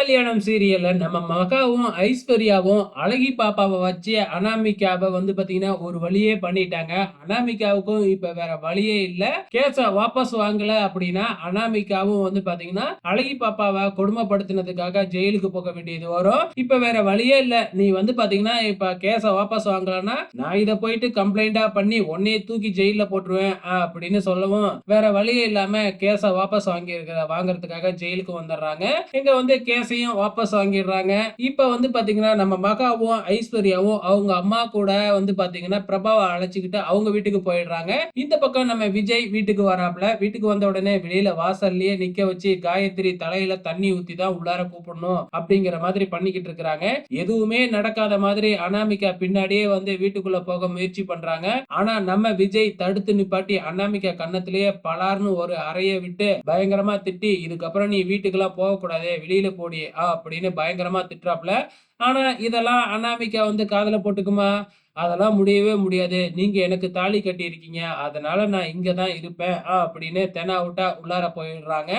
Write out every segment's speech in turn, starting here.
கல்யாணம் சீரியல்ல நம்ம மகாவும் ஐஸ்வர்யாவும் அழகி பாப்பாவை வச்சு அனாமிகாவை வந்து பாத்தீங்கன்னா ஒரு வழியே பண்ணிட்டாங்க. அனாமிகாவுக்கும் இப்ப வேற வழியே இல்ல. கேஸ வாபஸ் வாங்கல அப்படின்னா அனாமிகாவும் வந்து பாத்தீங்கன்னா அழகி பாப்பாவை கொடுமைப்படுத்தினதுக்காக ஜெயிலுக்கு போக வேண்டியது வரும். இப்ப வேற வழியே இல்ல. நீ வந்து பாத்தீங்கன்னா இப்ப கேஸ வாபஸ் வாங்கலன்னா நான் இத போயிட்டு கம்ப்ளைண்டா பண்ணி உன்னையே தூக்கி ஜெயில போட்டுருவேன் அப்படின்னு சொல்லவும் வேற வழியே இல்லாம கேஸ வாபஸ் வாங்கி இருக்கிற வாங்குறதுக்காக ஜெயிலுக்கு வந்துடுறாங்க. இங்க வந்து கேஸ் கேஸையும் வாபஸ் வாங்கிடுறாங்க. இப்ப வந்து பாத்தீங்கன்னா நம்ம மகாவும் ஐஸ்வர்யாவும் அவங்க அம்மா கூட வந்து பாத்தீங்கன்னா பிரபாவை அழைச்சிக்கிட்டு அவங்க வீட்டுக்கு போயிடுறாங்க. இந்த பக்கம் நம்ம விஜய் வீட்டுக்கு வராப்ல வீட்டுக்கு வந்த உடனே வெளியில வாசல்லயே நிக்க வச்சு காயத்ரி தலையில தண்ணி ஊத்தி தான் உள்ளார கூப்பிடணும் அப்படிங்கிற மாதிரி பண்ணிக்கிட்டு இருக்கிறாங்க. எதுவுமே நடக்காத மாதிரி அனாமிகா பின்னாடியே வந்து வீட்டுக்குள்ள போக முயற்சி பண்றாங்க. ஆனா நம்ம விஜய் தடுத்து நிப்பாட்டி அனாமிகா கன்னத்திலேயே பலார்னு ஒரு அறைய விட்டு பயங்கரமா திட்டி இதுக்கப்புறம் நீ வீட்டுக்கெல்லாம் போக கூடாது வெளியில போடி அப்படின்னு பயங்கரமா திட்டுறாப்புல. ஆனா இதெல்லாம் அனாமிகா வந்து காதுல போட்டுக்குமா? அதெல்லாம் முடியவே முடியாது. நீங்க எனக்கு தாலி கட்டியிருக்கீங்க. அதனால் அதனால நான் இங்கே தான் இருப்பேன் அப்படின்னு தெனாவுட்டா உள்ளார போயிடுறாங்க.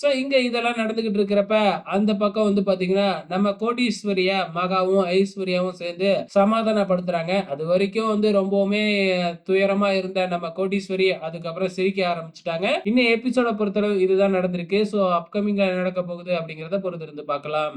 ஸோ இங்கே இதெல்லாம் நடந்துக்கிட்டு இருக்கிறப்ப அந்த பக்கம் வந்து பார்த்தீங்கன்னா நம்ம கோடீஸ்வரிய மகாவும் ஐஸ்வர்யாவும் சேர்ந்து சமாதானப்படுத்துறாங்க. அது வரைக்கும் வந்து ரொம்பவுமே துயரமா இருந்த நம்ம கோடீஸ்வரி அதுக்கப்புறம் சிரிக்க ஆரம்பிச்சிட்டாங்க. இன்னும் எபிசோட பொறுத்தளவு இதுதான் நடந்திருக்கு. ஸோ அப்கமிங்ல நடக்க போகுது அப்படிங்கிறத பொறுத்திருந்து பார்க்கலாம்.